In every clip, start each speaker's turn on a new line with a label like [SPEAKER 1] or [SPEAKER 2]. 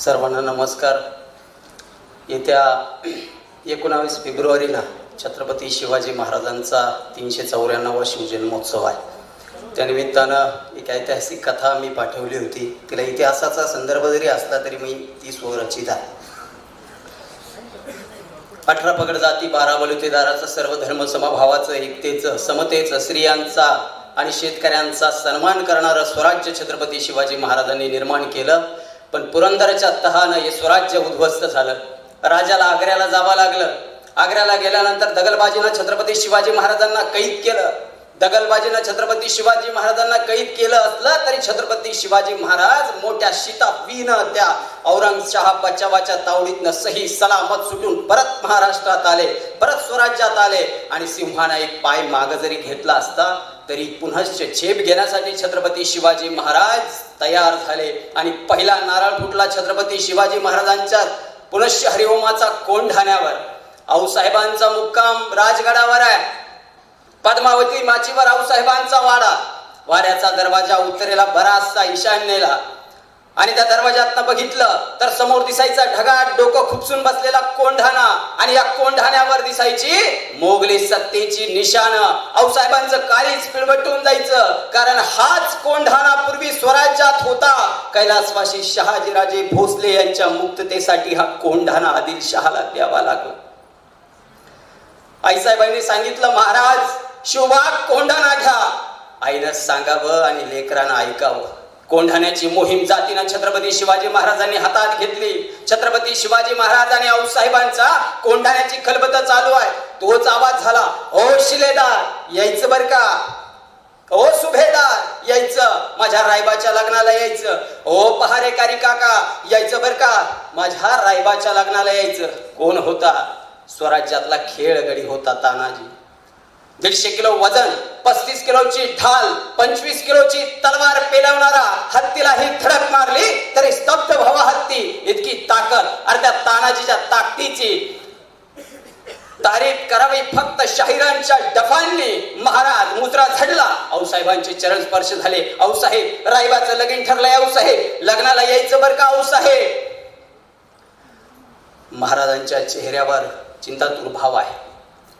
[SPEAKER 1] सर्वांना नमस्कार. येत्या एकोणावीस फेब्रुवारीला छत्रपती शिवाजी महाराजांचा तीनशे चौऱ्याण्णवा शिवजन्मोत्सव आहे. त्यानिमित्तानं एक ऐतिहासिक कथा मी पाठवली होती. तिला इतिहासाचा संदर्भ जरी असला तरी मी ती स्वरचित आहे. अठरा पगड जाती बारा बलुतेदाराचं सर्व धर्म समभावाचं एकतेचं समतेचं स्त्रियांचा आणि शेतकऱ्यांचा सन्मान करणारं स्वराज्य छत्रपती शिवाजी महाराजांनी निर्माण केलं. पण पुरंदरच्या तहानं हे स्वराज्य उद्ध्वस्त झालं. राजाला आग्र्याला जावं लागलं. आग्र्याला गेल्यानंतर दगलबाजीनं छत्रपती शिवाजी महाराजांना कैद केलं. दगलबाजीनं छत्रपती शिवाजी महाराजांना कैद केलं असलं तरी छत्रपती शिवाजी महाराज मोठ्या शितापीनं त्या औरंगशाह बचावाच्या तावडीतनं सही सलामत सुटून परत महाराष्ट्रात आले परत स्वराज्यात आले आणि सिंहानं एक पाय माग जरी घेतला असता तरी पुनश्च झेप घेण्यासाठी छत्रपती शिवाजी महाराज तयार झाले. आणि पहिला नारळ फुटला छत्रपती शिवाजी महाराजांच्या पुनश्च हरिओमाचा कोंढाण्यावर. आऊसाहेबांचा मुक्काम राजगडावर आहे. पद्मावती माचीवर आऊसाहेबांचा वाडा. वाड्याचा दरवाजा उत्तरेला बराचसा ईशान्येला. आणि त्या दरवाज्यातनं बघितलं तर समोर दिसायचा ढगाट डोकं खुपसून बसलेला कोंढाणा. आणि या कोंढाण्यावर दिसायची मोगली सत्तेची निशाण. आऊसाहेबांचं काळीच पिळवटून जायचं. कारण हाच कोंढाणा पूर्वी स्वराज्यात होता. कैलासवासी शहाजीराजे भोसले यांच्या मुक्ततेसाठी हा कोंढाणा आदिलशहाला द्यावा लागला. आईसाहेबांनी सांगितलं महाराज शिवबाग कोंढाणा घ्या. आईनं सांगावं आणि लेकरांना ऐकावं. कोंढाण्याची मोहीम जातीनं छत्रपती शिवाजी महाराजांनी हातात घेतली. छत्रपती शिवाजी महाराज आणि आऊसाहेबांचा कोंढाण्याची खलबत चालू आहे. तोच आवाज झाला. ओ शिलेदार यायचं बर का? ओ सुभेदार यायचं. माझ्या रायबाच्या लग्नाला यायचं. ओ पहारेकारी काका यायचं बर का? माझ्या रायबाच्या लग्नाला यायचं. कोण होता? स्वराज्यातला खेळगडी होता तानाजी. दीडशे किलो वजन पस्तीस किलोची ढाल पंचवीस किलोची तलवार पेलवणारा हत्तीलाही धडक मारली तरी स्तब्ध व्हावा हत्ती इतकी ताकद अर्ध्या तानाजीच्या ताकदीची. तारीफ करावी फक्त शाहिरांच्या डफांनी. महाराज मुद्रा झडला. औसाहेबांचे चरण स्पर्श झाले. औसाहेब राहिबाचं लगीन ठरलंय औसाहेब. लग्नाला यायचं बर का औसाहेब? महाराजांच्या चेहऱ्यावर चिंतातूर भाव आहे.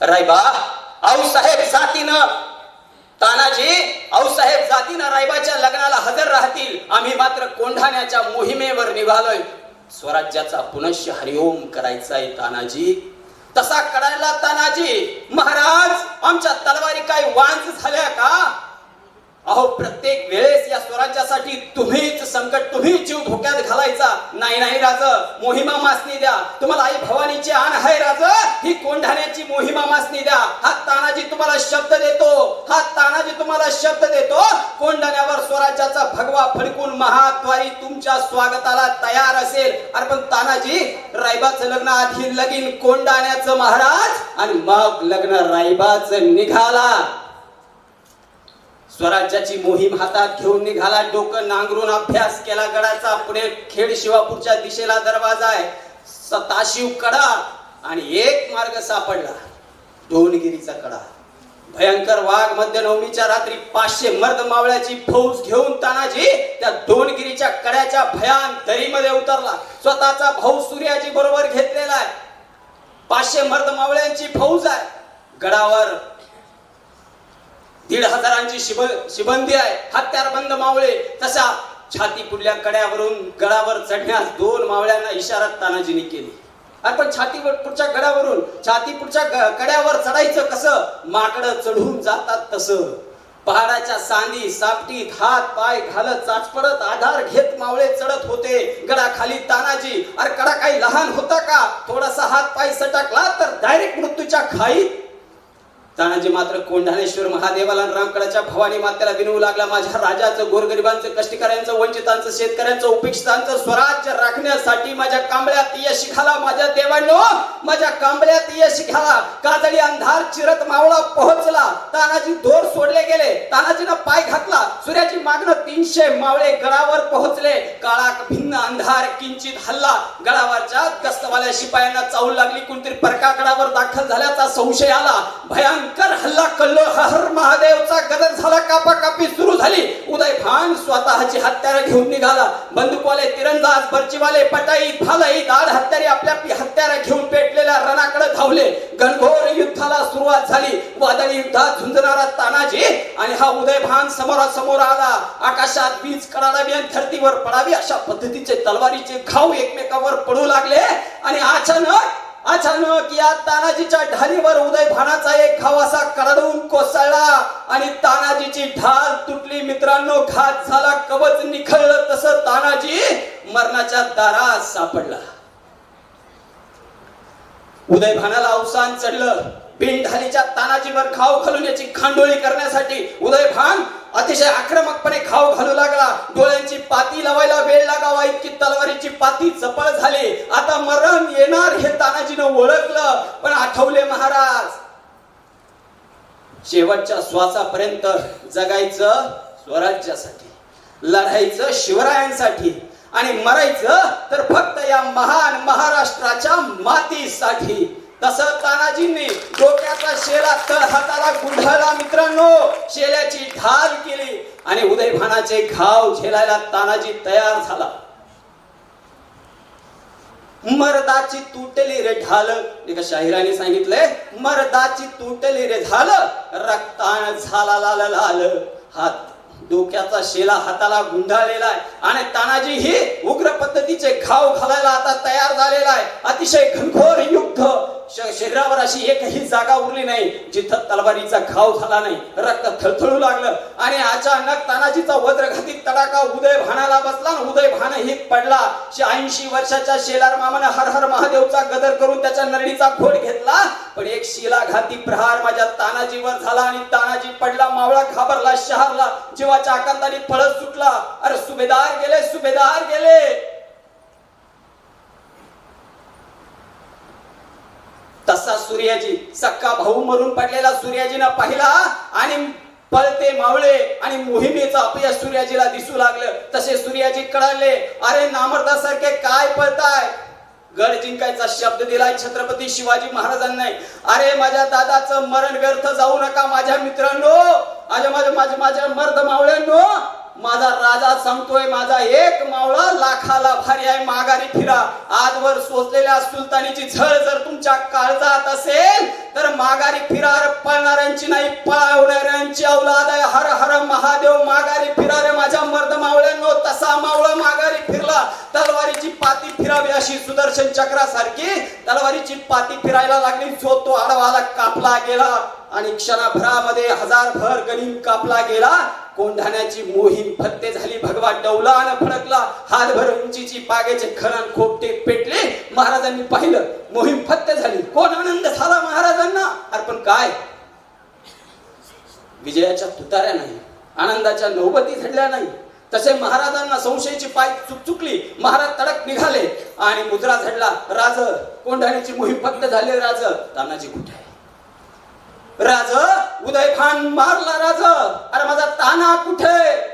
[SPEAKER 1] रायबा आऊसाहेब जातीनं. तानाजी आऊसाहेब जातीनं रायबाच्या लग्नाला हजर राहतील. आम्ही मात्र कोंढाण्याच्या मोहिमेवर निघालोय. स्वराज्याचा पुनश्च हरिओम करायचाय तानाजी. तसा कडायला तानाजी महाराज आमच्या तलवारी काय वांज झाल्या का? अहो प्रत्येक वेळेस या स्वराज्यासाठी तुम्हीच संकट तुम्हीच घालायचा? नाही नाही राज. मोहिमा मासनी द्या. तुम्हाला आई भवानीची आण आहे राज. ही कोंढाण्याची मोहिमा मासनी द्या. हा तानाजी तुम्हाला शब्द देतो. हा तानाजी तुम्हाला शब्द देतो. कोंढाण्यावर स्वराज्याचा भगवा फडकून महाद्वारी तुमच्या स्वागताला तयार असेल. अरे पण तानाजी रायबाचं लग्न आधी लगीन कोंढाण्याचं महाराज आणि मग लग्न रायबाचं निघाला. स्वराज्याची मोहीम हातात घेऊन निघाला डोकं नांगरून अभ्यास केला. गडाचा पुढे खेड शिवापूरच्या दिशेला दरवाजा आहे. सताशिव कडा आणि एक मार्ग सापडला. दोनगिरीचा कडा. भयंकर वाघ मध्यनवमीच्या रात्री पाचशे मर्द मावळ्याची फौज घेऊन तानाजी त्या दोनगिरीच्या कड्याच्या भयान दरीमध्ये उतरला. स्वतःचा भाऊ सूर्याजी बरोबर घेतलेला आहे. पाचशे मर्द मावळ्यांची फौज आहे. गडावर दीड हजारांची शिब शिबंदी आहे. हत्यारबंद मावळे. तसा छाती पुढल्या कड्यावरून गडावर चढण्यास दोन मावळ्यांना इशारात तानाजीने केली. अरे पण छाती पुढच्या गडावरून छाती पुढच्या कड्यावर चढायचं कसं? माकड चढून जातात तसं. पहाडाच्या सांदी सापटीत हात पाय घालत चाचपडत आधार घेत मावळे चढत होते. गडाखाली तानाजी अरे कडा काही लहान होता का? थोडासा हात पाय सटकला तर डायरेक्ट मृत्यूच्या खाईत तानाजी मात्र कोंढाणेश्वर महादेवाला रामकडाच्या भवानी मातेला विनवू लागला. माझ्या राजाचं गोरगरिबांचं कष्टकऱ्यांचं वंचितांचं शेतकऱ्यांचं उपेक्षितांचं स्वराज्य राखण्यासाठी माझ्या कांबळ्यात यश घाला. माझ्या देवांनो माझ्या कांबळ्यात यश घाला. काजळी अंधार चिरत मावळा पोहोचला. तानाजी दोर सोडले गेले. तानाजीनं पाय घातला. सूर्याची तीनशे मावळे गडावर पोहोचले. काळा भिन्न अंधार किंचित हल्ला. गडावरच्या गस्तवाल्या शिपायांना चावू लागली. कोणतरी परका गडावर दाखल झाल्याचा संशय आला. भयंकर हल्ला कल्लो हर महादेवचा गदर झाला. कापाकापी सुरू झाली. उदय भान स्वतःची हत्यारं घेऊन निघाला. बंदुकवाले तिरंदाज बर्चीवाले पटाई भालाई दाड हत्यारी आपल्या हत्यार हत्यारं घेऊन पेटलेल्या रणाकडे धावले. घनघोर युद्धाला सुरुवात झाली. वादळी युद्धात झुंजणारा तानाजी आणि हा उदय भान समोरासमोर आला. आकाशात वीज कडाडावी आणि धरतीवर पडावी अशा पद्धतीचे तलवारीचे घाव एकमेकावर पडू लागले. आणि अचानक अचानक या तानाजीच्या ढालीवर उदय भानाचा एक घाव असा करडवून कोसळला. आणि तानाजीची ढाल तुटली. मित्रांनो घात झाला. कवच निखळलं. तसं तानाजी मरणाच्या दारात सापडला. उदय भानाला अवसान चढलं. पिंढालीच्या तानाजीवर खाव घालून याची खांडोळी करण्यासाठी उदय भान अतिशय आक्रमकपणे खाव घालू लागला. डोळ्यांची पाती लावायला वेळ लागावा इतकी तलवारीची पाती चपळ झाली. आता मरण येणार हे तानाजीनं ओळखलं. पण आठवले महाराज शेवटच्या श्वासापर्यंत जगायचं स्वराज्यासाठी लढायचं शिवरायांसाठी आणि मरायचं तर फक्त या महान महाराष्ट्राच्या मातीसाठी. तसं तानाजींनी डोक्याचा शेला तळ हाताला गुढळला मित्रांनो. शेल्याची ढाल केली आणि उदयभानाचे घाव झेलायला तानाजी तयार झाला. मर्दाची तुटली रे ढाल. एका शाहिराने सांगितलंय? मर्दाची तुटली रे झाल रक्तान झाला लाल लाल. हात डोक्याचा शेला हाताला गुंडाळलेला आहे. आणि तानाजी ही उग्र पद्धतीचे घाव घालायला आता तयार झालेला आहे. अतिशय घनघोर युद्ध. शरीरावर अशी एकही जागा उरली नाही जिथं तलवारीचा घाव झाला नाही रक्त थळथळू लागलं. आणि अचानक तानाजीचा वज्रघाती तडाखा उदय भानाला बसला उदय भान ही पडला ऐंशी वर्षाच्या शेलार मामानं हर हर महादेवचा गदर करून त्याच्या नरडीचा घोट घेतला. पण एक शिलाघाती प्रहार माझ्या तानाजीवर झाला आणि तानाजी पडला मावळा घाबरला शहरला जीवाच्या आकांताने पळत सुटला. अरे सुभेदार गेले सुभेदार गेले. तसा सूर्याजी सक्का भाऊ मरून पडलेला सूर्याजीनं पाहिला आणि पळते मावळे आणि मोहिमेचं अपयश सूर्याजीला दिसू लागलं. तसे सूर्याजी कळाले अरे नामर्दासारखे काय पळताय? गड जिंकायचा शब्द दिलाय छत्रपती शिवाजी महाराजांना. अरे माझ्या दादाचं मरण व्यर्थ जाऊ नका माझ्या मित्रांनो. माझ्या माझ्या माझ्या माझ्या मर्द मावळ्यांनो. माझा राजा सांगतोय माझा एक मावळा लाखाला भारी आहे माघारी फिरा. आजवर सोचलेल्या सुलतानीची झळ जर तुमच्या काळजात असेल तर माघारी फिरा पळणाऱ्यांची नाही पळवणाऱ्यांची औलाद आहे. हर हर महादेव माघारी फिरा रे माझ्या मर्द मावळ्यांनो तसा मावळा माघारी फिरला तलवारीची पाती फिरावी अशी सुदर्शन चक्रासारखी तलवारीची पाती फिरायला लागली. जो तो आडवाला कापला गेला आणि क्षणाभरामध्ये हजार भर गणिम कापला गेला. कोंढाण्याची मोहीम फत्ते झाली. भगवान डौला आणि फडकला हातभर उंचीची पागेचे खरण खोपटे पेटले. महाराजांनी पाहिलं मोहीम फत्ते झाली. कोण आनंद झाला महाराजांना? अरे पण काय? विजयाच्या तुताऱ्या नाही. आनंदाच्या नौबती झडल्या नाही. तसे महाराजांना संशयाची पाय चुकचुकली महाराज तडक निघाले आणि मुद्रा झडला. राज कोंढाण्याची मोहीम फक्त झाली राज. तानाजी कुठे राज उदय खान मारला राज. अरे माझा ताना कुठे?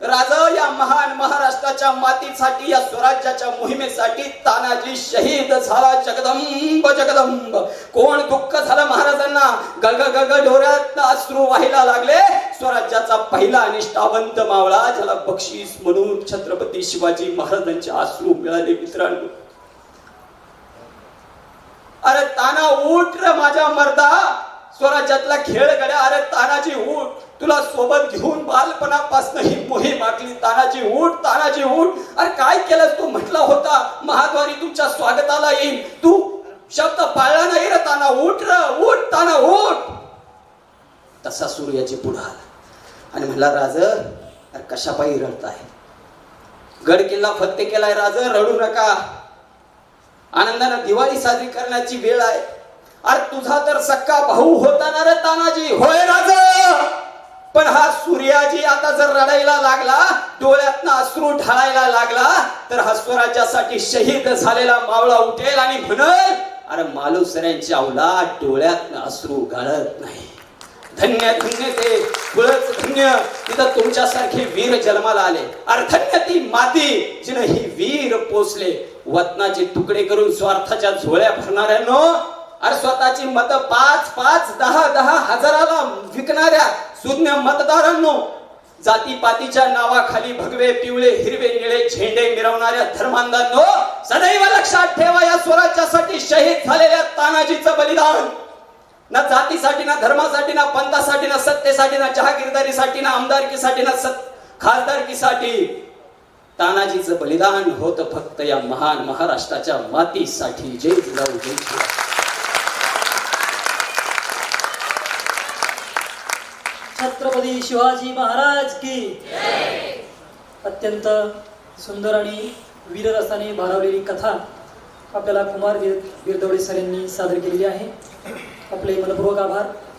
[SPEAKER 1] राज या महान महाराष्ट्राच्या मातीसाठी या स्वराज्याच्या मोहिमेसाठी तानाजी शहीद झाला जगदंब जगदंब. कोण दुःख झालं महाराजांना? गग गग डोऱ्यात अश्रू व्हायला लागले. स्वराज्याचा पहिला निष्ठावंत मावळा ज्याला बक्षीस म्हणून छत्रपती शिवाजी महाराजांचे अश्रू मिळाले मित्रांनो. अरे ताना उठ रे माझ्या मर्दा! स्वराज्यातला खेळ गड्या अरे तानाजी उठ! तुला सोबत घेऊन बालपणापासून ही मोहीम आखली तानाजी उठ तानाजी उठ! अरे काय केलं तू? म्हटला होता महाद्वारी तुमच्या स्वागताला येईल तू शब्द पाळला नाही रे ताना. उठ र उठ ताना उठ! तसा सूर्याची पुढे आला. आणि म्हणला राज अरे कशापायी रडताय? गड किल्ला फत्ते केलाय राज रडू नका. आनंदानं दिवाळी साजरी करण्याची वेळ आहे. अरे तुझा तर सक्का भाऊ होता ना रे तानाजी? होय राज. पण हा सूर्याजी आता जर रडायला लागला डोळ्यातनं अश्रू ढाळायला लागला तर हा स्वराज्यासाठी शहीद झालेला मावळा उठेल आणि म्हणल अरे मालुसऱ्यांची अवलाद डोळ्यातनं अश्रू गाळत नाही. धन्य धन्य ते कुळच धन्य. तिथं तुमच्यासारखे वीर जन्माला आले. अर्थन्य ती माती जिनं ही वीर पोचले वतनाचे तुकडे करून स्वार्थाच्या झोळ्या भरणाऱ्यानो अरे स्वतःची मत पाच पाच दहा दहा हजाराला विकणाऱ्या सुज्ञ मतदारांनो जातीपातीच्या नावाखाली भगवे पिवळे हिरवे निळे झेंडे मिरवणाऱ्या धर्मांधांनो सदैव लक्षात ठेवा या स्वराज्यासाठी शहीद झालेल्या तानाजीचं बलिदान. ना जातीसाठी ना धर्मासाठी ना पंथासाठी ना सत्तेसाठी ना जहागीरदारीसाठी ना आमदारकीसाठी ना सत खासदारकीसाठी तानाजीचं बलिदान होत फक्त या महान महाराष्ट्राच्या मातीसाठी. जय जिजाऊ जय
[SPEAKER 2] छत्रपती शिवाजी महाराज की अत्यंत सुंदर आणि वीररसाने भारावलेली कथा आपल्याला कुमार वीर वीरदवडे सर यांनी सादर केलेली आहे. आपले मनपूर्वक आभार.